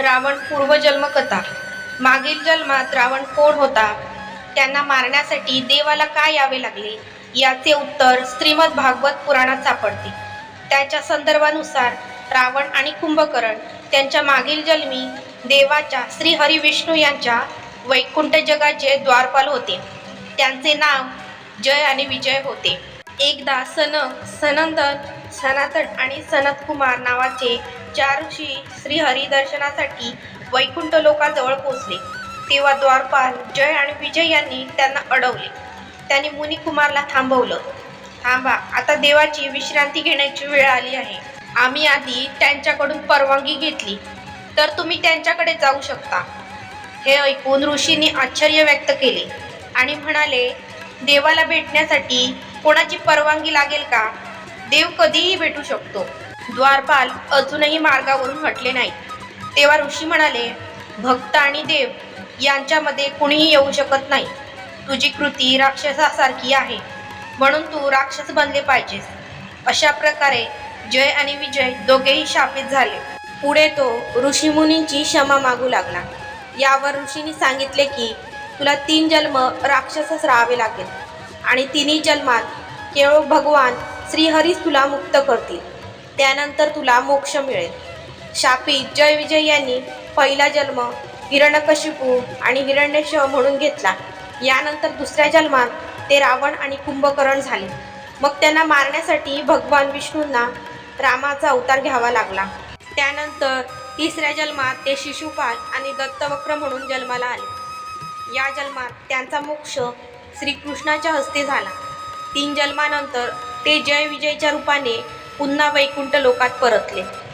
रावण पूर्वजन्म कथा मागील जन्मात रावण कोण होता? त्यांना मारण्यासाठी देवाला काय यावे लागले? याचे उत्तर श्रीमद भागवत पुराणात सापडते. त्याच्या संदर्भानुसार रावण आणि कुंभकर्ण त्यांच्या मागील जन्मी देवाच्या श्री हरी विष्णू यांच्या वैकुंठ जगाचे द्वारपाल होते. त्यांचे नाव जय आणि विजय होते. एकदा सनक सनंदन सनातन आणि सनत कुमार नावाचे चार ऋषी श्रीहरी दर्शनासाठी वैकुंठ लोकाजवळ पोचले तेव्हा द्वारपाल जय आणि विजय यांनी त्यांना अडवले. त्यांनी मुनी कुमारला थांबवलं. थांबा आता देवाची विश्रांती घेण्याची वेळ आली आहे. आम्ही आधी त्यांच्याकडून परवानगी घेतली. तर तुम्ही त्यांच्याकडे जाऊ शकता. हे ऐकून ऋषींनी आश्चर्य व्यक्त केले आणि म्हणाले देवाला भेटण्यासाठी कोणाची परवानगी लागेल का? देव कधीही भेटू शकतो. द्वारपाल अजूनही मार्गावरून हटले नाही तेव्हा ऋषी म्हणाले भक्त आणि देव यांच्यामध्ये कुणीही येऊ शकत नाही. तुझी कृती राक्षसासारखी आहे. म्हणून तू राक्षस बनले पाहिजेस. अशा प्रकारे जय आणि विजय दोघेही शापित झाले. पुढे तो ऋषीमुनींची क्षमा मागू लागला. यावर ऋषीने सांगितले की तुला तीन जन्म राक्षसच राहावे लागेल आणि तिन्ही जन्मात केवळ भगवान श्रीहरीच तुला मुक्त करतील. त्यानंतर तुला मोक्ष मिळेल. शापी जय विजय यांनी पहिला जन्म हिरण्यकशिपू आणि हिरण्यश म्हणून घेतला. यानंतर दुसऱ्या जन्मात ते रावण आणि कुंभकर्ण झाले. मग त्यांना मारण्यासाठी भगवान विष्णूंना रामाचा अवतार घ्यावा लागला. त्यानंतर तिसऱ्या जन्मात ते शिशुपाल आणि दत्तवक्र म्हणून जन्माला आले. या जन्मात त्यांचा मोक्ष श्रीकृष्णाच्या हस्ते झाला. तीन जन्मानंतर ते जय विजयच्या रूपाने पुन्हा वैकुंठ लोकात परतले.